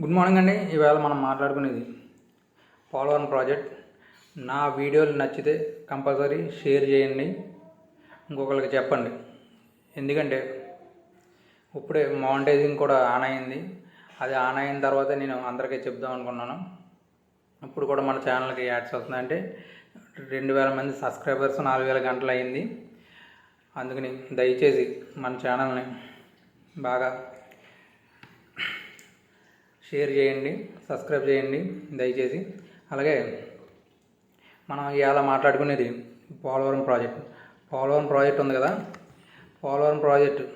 Good morning అండి. ఈవేళ మనం మాట్లాడుకునేది పోలవరం ప్రాజెక్ట్ నా వీడియోలు నచ్చితే కంపల్సరీ షేర్ చేయండి. ఇంకొకరికి చెప్పండి. ఎందుకంటే ఇప్పుడే మానిటైజింగ్ కూడా ఆన్ అయింది. అది ఆన్ అయిన తర్వాత నేను అందరికీ చెప్దాం అనుకున్నాను. ఇప్పుడు కూడా మన ఛానల్కి యాడ్స్ వస్తుందంటే రెండు వేల మంది సబ్స్క్రైబర్స్ నాలుగు వేల గంటలు అయింది. అందుకని దయచేసి మన ఛానల్ని బాగా షేర్ చేయండి సబ్స్క్రైబ్ చేయండి దయచేసి. అలాగే మనం ఇవాళ మాట్లాడుకునేది పోలవరం ప్రాజెక్ట్. పోలవరం ప్రాజెక్ట్ ఉంది కదా? పోలవరం ప్రాజెక్టు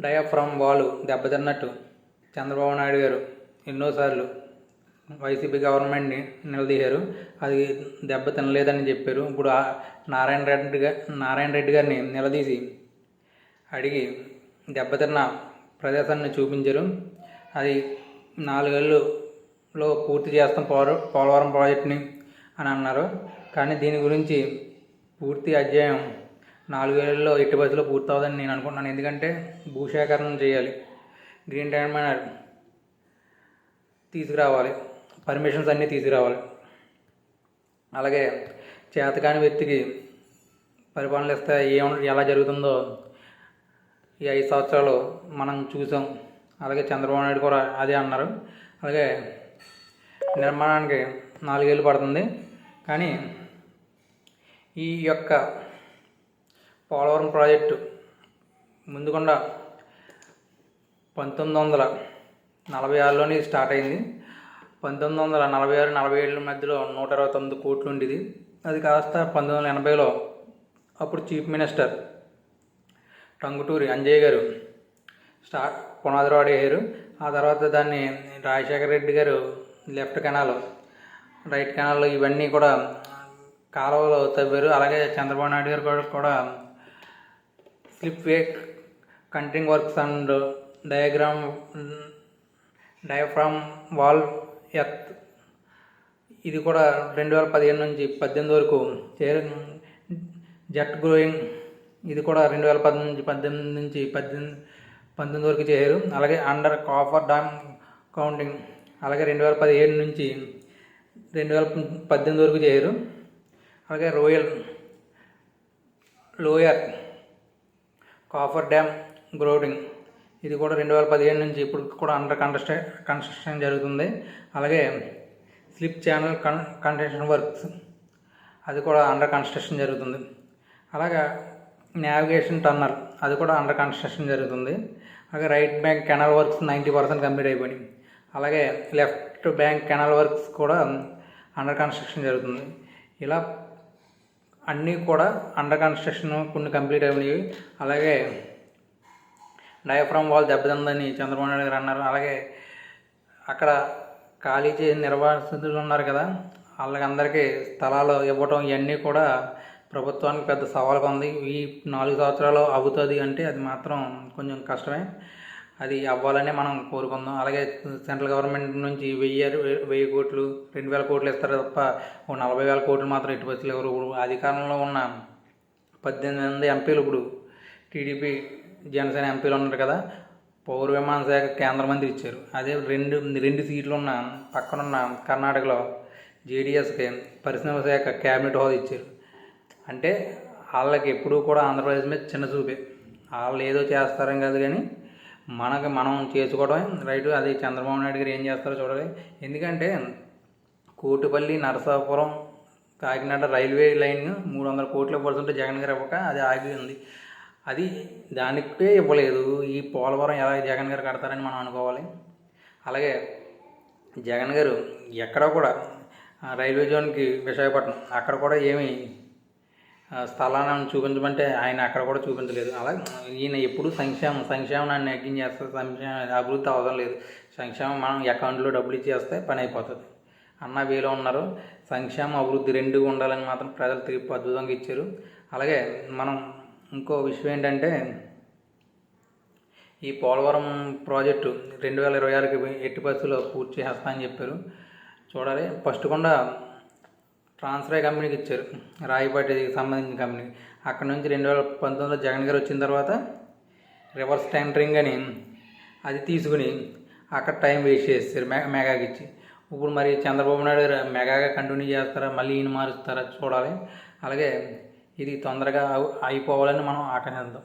డయాఫ్రమ్ వాళ్ళు దెబ్బతిన్నట్టు చంద్రబాబు నాయుడు గారు ఎన్నోసార్లు వైసీపీ గవర్నమెంట్ని నిలదీశారు. అది దెబ్బ తినలేదని చెప్పారు. ఇప్పుడు నారాయణ రెడ్డి నారాయణ రెడ్డి గారిని నిలదీసి అడిగి దెబ్బతిన్న ప్రదేశాన్ని చూపించారు. అది నాలుగేళ్ళులో పూర్తి చేస్తాం పోల పోలవరం ప్రాజెక్ట్ని అని అన్నారు. కానీ దీని గురించి పూర్తి అధ్యాయం నాలుగేళ్ళలో ఎట్టి బస్సులో పూర్తి నేను అనుకుంటున్నాను. ఎందుకంటే భూసేకరణ చేయాలి. గ్రీన్ టైర్మైనర్ తీసుకురావాలి. పర్మిషన్స్ అన్నీ తీసుకురావాలి. అలాగే చేతకాని వ్యక్తికి పరిపాలన ఇస్తే ఏం ఎలా జరుగుతుందో ఈ ఐదు సంవత్సరాలు మనం చూసాం. అలాగే చంద్రబాబు నాయుడు కూడా అదే అన్నారు. అలాగే నిర్మాణానికి నాలుగేళ్ళు పడుతుంది. కానీ ఈ యొక్క పోలవరం ప్రాజెక్టు ముందుకుండా పంతొమ్మిది వందల నలభై ఆరులోనే స్టార్ట్ అయింది. పంతొమ్మిది వందల నలభై ఆరు నలభై ఏళ్ళ మధ్యలో నూట ఇరవై తొమ్మిది కోట్లు ఉండేది. అది కాస్త పంతొమ్మిది వందల ఎనభైలో అప్పుడు చీఫ్ మినిస్టర్ టంగుటూరి అంజయ్ గారు. స్టార్ పునాదిరాడు వేయరు ఆ తర్వాత దాన్ని రాజశేఖర రెడ్డి గారు లెఫ్ట్ కెనాల్ రైట్ కెనాల్ ఇవన్నీ కూడా కాలువలో తవ్వారు. అలాగే చంద్రబాబు నాయుడు గారు కూడా కూడా slipway cutting works and diagram diaphragm wall earth ఇది కూడా రెండు వేల పదిహేను నుంచి పద్దెనిమిది వరకు జెట్ గ్రోయింగ్ ఇది కూడా రెండు వేల పద్దెనిమిది నుంచి పద్దెనిమిది నుంచి పద్దెనిమిది పంతొమ్మిది వరకు చేశారు అలాగే అండర్ కాఫర్ డామ్ కౌంటింగ్ అలాగే రెండు వేల పదిహేడు నుంచి రెండు వేల పద్దెనిమిది వరకు చేయరు. అలాగే royal lower coffer dam grouting ఇది కూడా రెండు వేల పదిహేడు నుంచి ఇప్పుడు కూడా అండర్ కన్స్ట్ర కన్స్ట్రక్షన్ జరుగుతుంది. అలాగే స్లిప్ ఛానల్ కన్ కన్స్ట్రక్షన్ వర్క్స్ అది కూడా అండర్ కన్స్ట్రక్షన్ జరుగుతుంది. అలాగే నావిగేషన్ టన్నర్ అది కూడా అండర్ కన్స్ట్రక్షన్ జరుగుతుంది. అలాగే right bank canal works ninety percent complete అయిపోయినాయి అలాగే లెఫ్ట్ బ్యాంక్ కెనాల్ వర్క్స్ కూడా అండర్ కన్స్ట్రక్షన్ జరుగుతుంది. ఇలా అన్నీ కూడా అండర్ కన్స్ట్రక్షన్ కొన్ని కంప్లీట్ అయినాయి అలాగే డయాఫ్రామ్ వాల్ దెబ్బతిందని చంద్రబాబు నాయుడు గారు అన్నారు. అలాగే అక్కడ ఖాళీ చేసిన నిర్వాసితులు ఉన్నారు కదా. వాళ్ళకందరికీ స్థలాలు ఇవ్వటం ఇవన్నీ కూడా ప్రభుత్వానికి పెద్ద సవాలుగా ఉంది ఈ నాలుగు సంవత్సరాలు అవుతుంది అంటే అది మాత్రం కొంచెం కష్టమే. అది అవ్వాలని మనం కోరుకుందాం. అలాగే సెంట్రల్ గవర్నమెంట్ నుంచి వెయ్యి వెయ్యి కోట్లు రెండు వేల కోట్లు ఇస్తారు తప్ప ఓ నలభై వేల కోట్లు మాత్రం ఇటు బస్సులు ఇప్పుడు అధికారంలో ఉన్న పద్దెనిమిది మంది ఎంపీలు ఇప్పుడు టీడీపీ జనసేన ఎంపీలు ఉన్నారు కదా పౌర విమాన శాఖ కేంద్ర మంత్రి ఇచ్చారు. అదే రెండు రెండు సీట్లు ఉన్న పక్కనున్న కర్ణాటకలో జేడీఎస్కి పరిశ్రమ శాఖ క్యాబినెట్ హోదా ఇచ్చారు. అంటే వాళ్ళకి ఎప్పుడూ కూడా ఆంధ్రప్రదేశ్ మీద చిన్న చూపే. వాళ్ళు ఏదో చేస్తారని కాదు కానీ మనకి మనం చేసుకోవడమే రైట్. అది చంద్రబాబు నాయుడు గారు ఏం చేస్తారో చూడాలి. ఎందుకంటే కోటిపల్లి నరసాపురం కాకినాడ రైల్వే లైన్ మూడు వందల కోట్లు ఇవ్వాల్సింటే జగన్ గారు ఇవ్వక అది ఆగి ఉంది. అది దానికే ఇవ్వలేదు. ఈ పోలవరం ఎలా జగన్ గారు కడతారని మనం అనుకోవాలి. అలాగే జగన్ గారు ఎక్కడ కూడా రైల్వే జోన్కి విశాఖపట్నం అక్కడ కూడా ఏమి స్థలాన్ని చూపించమంటే ఆయన అక్కడ కూడా చూపించలేదు. అలా ఈయన ఎప్పుడు సంక్షేమం సంక్షేమం సంక్షేమాన్ని నెగ్గించేస్తే సంక్షేమ అభివృద్ధి అవసరం లేదు. సంక్షేమం మనం అకౌంట్లో డబ్బులు ఇచ్చేస్తే పని అయిపోతుంది. అన్న వీలో ఉన్నారు. సంక్షేమ అభివృద్ధి రెండు ఉండాలని మాత్రం ప్రజలు తీర్పు అద్భుతంగా ఇచ్చారు. అలాగే మనం ఇంకో విషయం ఏంటంటే ఈ పోలవరం ప్రాజెక్టు రెండు వేల ఇరవై ఆరుకి ఎట్టి పరిస్థితుల్లో పూర్తి చేస్తా అని చెప్పారు. చూడాలి. ఫస్ట్ కూడా ట్రాన్స్ఫర్ కంపెనీకి ఇచ్చారు. రాయపాటికి సంబంధించిన కంపెనీ. అక్కడ నుంచి రెండు వేల పంతొమ్మిదిలో జగన్ గారు వచ్చిన తర్వాత రివర్స్ టెండరింగ్ అని అది తీసుకుని అక్కడ టైం వేస్ట్ చేస్తారు మెగా మెగాకి ఇచ్చి. ఇప్పుడు మరి చంద్రబాబు నాయుడు గారు మెగాగా కంటిన్యూ చేస్తారా? మళ్ళీ ఈయన మారుస్తారా? చూడాలి. అలాగే ఇది తొందరగా అయిపోవాలని మనం ఆకాంక్షిద్దాం